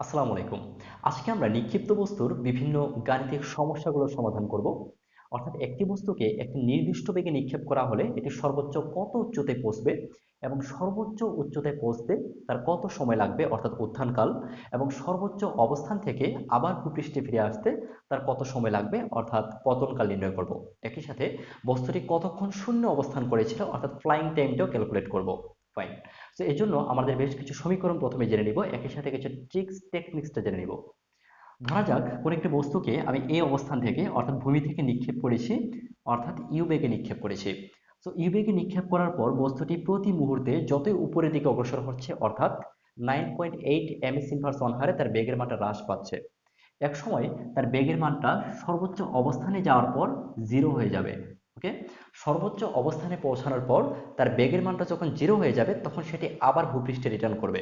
আসসালামু আলাইকুম। আজকে আমরা নিক্ষিপ্ত বস্তুর বিভিন্ন গাণিতিক সমস্যাগুলোর সমাধান করব। অর্থাৎ একটি বস্তুকে একটি নির্দিষ্ট বেগে নিক্ষেপ করা হলে এটি সর্বোচ্চ কত উচ্চতায় পৌঁছবে এবং সর্বোচ্চ উচ্চতায় পৌঁছতে তার কত সময় লাগবে, অর্থাৎ উত্থানকাল, এবং সর্বোচ্চ অবস্থান থেকে আবার ভূপৃষ্ঠে ফিরে আসতে তার কত সময় লাগবে, অর্থাৎ পতনকাল নির্ণয় করব। একই সাথে বস্তুটি কতক্ষণ শূন্য অবস্থান করেছিল, অর্থাৎ ফ্লাইং টাইমটাও ক্যালকুলেট করব। ফাইন তো এই জন্য আমাদের বেশ কিছু সমীকরণ প্রথমে জেনে নিব। একই সাথে কিছু ট্রিক্স টেকনিক্সটা জেনে নিব। ধরা যাক কোন একটি বস্তুকে আমি এই অবস্থান থেকে, অর্থাৎ ভূমি থেকে নিক্ষেপ করেছি, অর্থাৎ ইউ বেগে নিক্ষেপ করেছি। তো ইউ বেগে নিক্ষেপ করার পর বস্তুটি প্রতি মুহূর্তে যতই উপরের দিকে অগ্রসর হচ্ছে, অর্থাৎ nine point eight m s inverse হারে তার বেগের মানটা হ্রাস পাচ্ছে। এক সময় তার বেগের মানটা সর্বোচ্চ অবস্থানে যাওয়ার পর জিরো হয়ে যাবে। ওকে সর্বোচ্চ অবস্থানে পৌঁছানোর পর তার বেগের মানটা যখন জিরো হয়ে যাবে, তখন সেটি আবার ভূপৃষ্ঠে রিটার্ন করবে।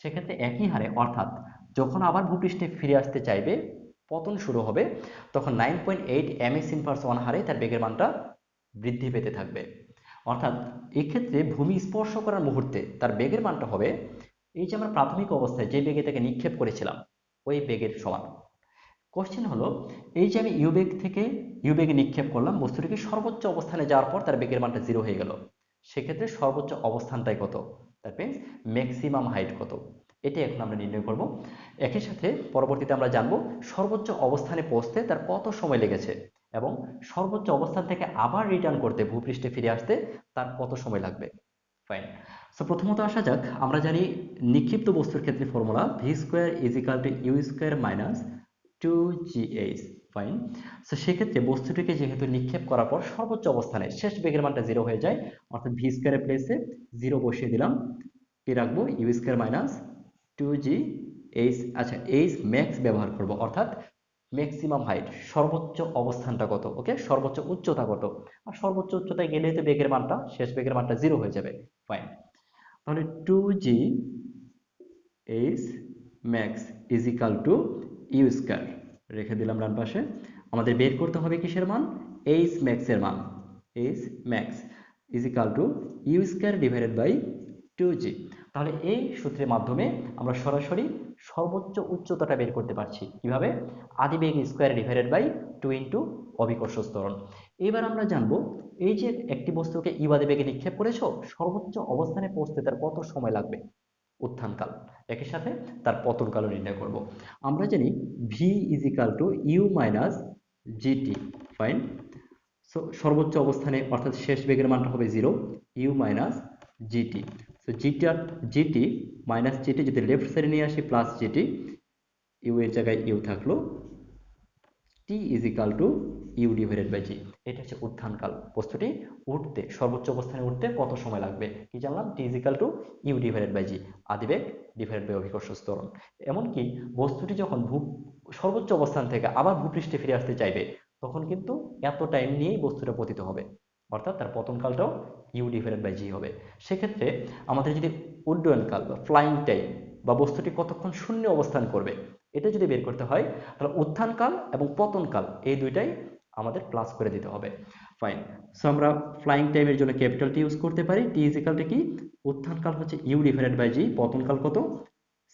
সেক্ষেত্রে একই হারে, অর্থাৎ যখন আবার ভূপৃষ্ঠে ফিরে আসতে চাইবে, পতন শুরু হবে, তখন nine point eight m s inverse one হারে তার বেগের মানটা বৃদ্ধি পেতে থাকবে। অর্থাৎ এক্ষেত্রে ভূমি স্পর্শ করার মুহূর্তে তার বেগের মানটা হবে, এই যে আমরা প্রাথমিক অবস্থায় যে বেগে তাকে নিক্ষেপ করেছিলাম, ওই বেগের সমান। কোশ্চেন হলো, এই যে আমি ইউবেগ থেকে ইউবেগে নিক্ষেপ করলাম, বস্তুটিকে সর্বোচ্চ অবস্থানে যাওয়ার পর তার বেগের মানটা জিরো হয়ে গেল। সেক্ষেত্রে সর্বোচ্চ অবস্থানটাই কত? দ্যাট মিনস ম্যাক্সিমাম হাইট কত? এটি এখন আমরা নির্ণয় করব। একই সাথে পরবর্তীতে আমরা জানব, সর্বোচ্চ অবস্থানে পৌঁছতে তার কত সময় লেগেছে? এবং সর্বোচ্চ অবস্থান থেকে আবার রিটার্ন করতে ভূপৃষ্ঠে ফিরে আসতে তার কত সময় লাগবে? ফাইন সো প্রথমত আসা যাক, আমরা জানি নিক্ষিপ্ত বস্তুর ক্ষেত্রে formula v square is equal to u square minus two fine so সেক্ষেত্রে বস্তুটিকে যেহেতু নিক্ষেপ করার পর সর্বোচ্চ অবস্থানে শেষ বেগের মানটা জিরো হয়ে যায়, অর্থাৎ ভি স্কোয়ারের প্লেসে জিরো বসিয়ে দিলাম। কি রাখব? U square minus two g আচ্ছা এইচ ম্যাক্স ব্যবহার করব, অর্থাৎ ম্যাক্সিমাম হাইট সর্বোচ্চ অবস্থানটা কত? ওকে সর্বোচ্চ উচ্চতা কত? আর সর্বোচ্চ উচ্চতায় গেলেই তো বেগের মানটা, শেষ বেগের মানটা জিরো হয়ে যাবে ফাইন তাহলে two g h max is equal to u square রেখে দিলাম ডান পাশে। আমাদের বের করতে হবে কিসের মান? এইচ ম্যাক্সের মান। H max is equal to u square divided by two g তাহলে এই সূত্রের মাধ্যমে আমরা সরাসরি সর্বোচ্চ উচ্চতাটা বের করতে পারছি। কীভাবে? আদিবেগ square divided by two into অভিকর্ষ স্তরণ। এবার আমরা জানব, এই যে একটি বস্তুকে ইউ আদিবেগে নিক্ষেপ করেছ, সর্বোচ্চ অবস্থানে পৌঁছতে তার কত সময় লাগবে? উত্থানকাল। একই সাথে তার পতনকালও নির্ণয় করব। আমরা জানি v is equal to u minus g t fine সর্বোচ্চ অবস্থানে, অর্থাৎ শেষ বেগের মানটা হবে zero u minus g t so g t আর g t minus g t যদি লেফট সাইডে নিয়ে আসি প্লাস জিটি ইউ এর জায়গায় ইউ থাকল t is equal to u divided by g এটা হচ্ছে উত্থানকাল। বস্তুটি উঠতে, সর্বোচ্চ অবস্থানে উঠতে কত সময় লাগবে? কি জানলাম? T is equal to u divided by g আদিবেগ divided by অভিকর্ষ স্তরণ এমনকি বস্তুটি যখন ভূ, সর্বোচ্চ অবস্থান থেকে আবার ভূপৃষ্ঠে ফিরে আসতে চাইবে, তখন কিন্তু এত টাইম নিয়েই বস্তুটা পতিত হবে। অর্থাৎ তার পতনকালটাও ইউ ডিভাইডেড বাই জি হবে। সেক্ষেত্রে আমাদের যদি উড্ডয়নকাল বা ফ্লাইং টাইম বা বস্তুটি কতক্ষণ শূন্য অবস্থান করবে এটা যদি বের করতে হয়, তাহলে উত্থানকাল এবং পতনকাল এই দুইটাই আমাদের প্লাস করে দিতে হবে। ফাইন সো আমরা ফ্লাইং টাইমের জন্য ক্যাপিটাল টি ইউজ করতে পারি। টি ইজিক্যালটা কি? উত্থানকাল হচ্ছে ইউ ডিভাইডেড বাই জি পতনকাল কত?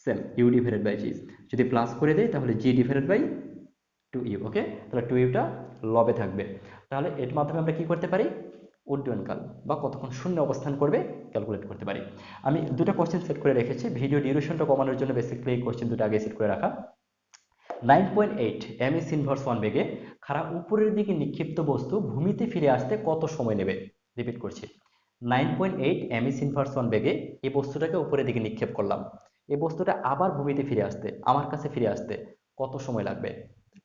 Same u divided by g যদি প্লাস করে দেয় তাহলে g divided by two u okay তাহলে টু ইউটা লবে থাকবে। তাহলে এর মাধ্যমে আমরা কি করতে পারি? উড্ডয়নকাল বা কতক্ষণ শূন্য অবস্থান করবে ক্যালকুলেট করতে পারি। আমি দুটো কোশ্চেন সেট করে রেখেছি ভিডিও ডিউরেশনটা কমানোর জন্য বেসিক্যালি এই কোশ্চেন দুটো আগে সেট করে রাখা। Nine point eight m s inverse one বেগে খারাপ উপরের দিকে নিক্ষিপ্ত বস্তু ভূমিতে ফিরে আসতে কত সময় নেবে? রিপিট করছি। Nine point eight m s inverse one বেগে এই বস্তুটাকে উপরের দিকে নিক্ষেপ করলাম। এই বস্তুটা আবার ভূমিতে ফিরে আসতে, আমার কাছে ফিরে আসতে কত সময় লাগবে?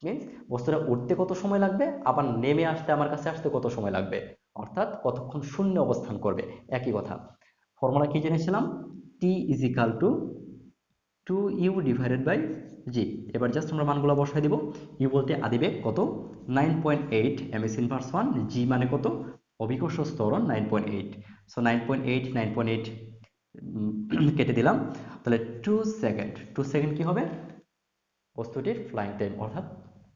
মিনস বস্তুটা উঠতে কত সময় লাগবে? আবার নেমে আসতে আমার কাছে আসতে কত সময় লাগবে? অর্থাৎ কতক্ষণ শূন্য অবস্থান করবে? একই কথা। ফর্মুলা কি জেনেছিলাম? T is equal to two u divided by g এবার জাস্ট আমরা মানগুলো বসাই দিব। ইউ বলতে আদিবেগ কত? Nine point eight m s inverse one g মানে কত? অভিকর্ষ স্তরণ nine point eight so nine point eight nine point eight কেটে দিলাম। তাহলে টু সেকেন্ড টু সেকেন্ড কি হবে? বস্তুটির ফ্লাইং টাইম অর্থাৎ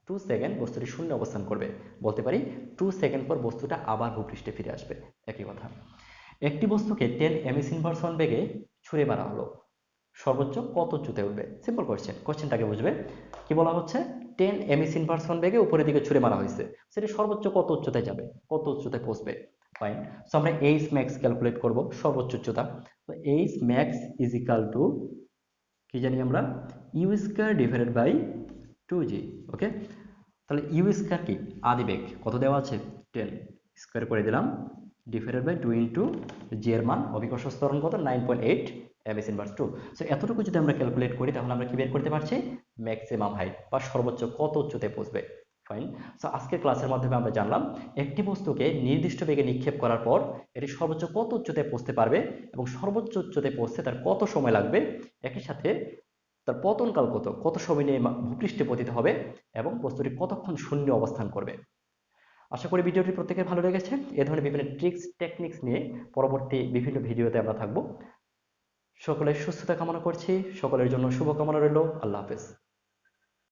টু সেকেন্ড বস্তুটি শূন্য অবস্থান করবে। বলতে পারি টু সেকেন্ড পর বস্তুটা আবার ভূপৃষ্ঠে ফিরে আসবে। একই কথা। একটি বস্তুকে টেন এম এস ইনভার্স বেগে ছুঁড়ে মারা হলো। সর্বোচ্চ কত উচ্চতে উঠবে? সিম্পল কোয়েশ্চেন কোয়েশ্চেনটাকে বুঝবে। কি বলা হচ্ছে? টেন এমএস ইনভার্সন বেগে উপরের দিকে ছুড়ে মারা হয়েছে। সেটা সর্বোচ্চ কত উচ্চতায় যাবে? কত উচ্চতায় পৌঁছবে? ফাইন সো আমরা এইচ ম্যাক্স ক্যালকুলেট করব। সর্বোচ্চ উচ্চতা। তো এইচ ম্যাক্স ইজ টু কি জানি আমরা? U square divided by two g okay তাহলে ইউ স্কোয়ার কি? আদি বেগ, কত দেওয়া আছে? টেন স্কোয়ার করে দিলাম divided by two into g এর মান, অভিকর্ষ স্তরণ কত? Nine point eight m s inverse two so এতটুকু যদি আমরা ক্যালকুলেট করি, তাহলে আমরা কি বের করতে পারছি? ম্যাক্সিমাম হাইট বা সর্বোচ্চ কত উচ্চতায় পৌঁছবে? ফাইন সো আজকের ক্লাসের মাধ্যমে আমরা জানলাম, একটি বস্তুকে নির্দিষ্ট বেগে নিক্ষেপ করার পর, এটি সর্বোচ্চ কত উচ্চতায় পৌঁছতে পারবে এবং সর্বোচ্চ উচ্চতায় পৌঁছতে তার কত সময় লাগবে? একই সাথে তার পতনকাল কত? কত সময় নিয়ে ভূপৃষ্ঠে পতিত হবে এবং বস্তুটি কতক্ষণ শূন্য অবস্থান করবে? আশা করি ভিডিওটি প্রত্যেকের ভালো লেগেছে। এ ধরনের বিভিন্ন ট্রিক্স টেকনিক্স নিয়ে পরবর্তী বিভিন্ন ভিডিওতে আমরা থাকব। সকলের সুস্থতা কামনা করছি। সকলের জন্য শুভকামনা রইল। আল্লাহ হাফেজ।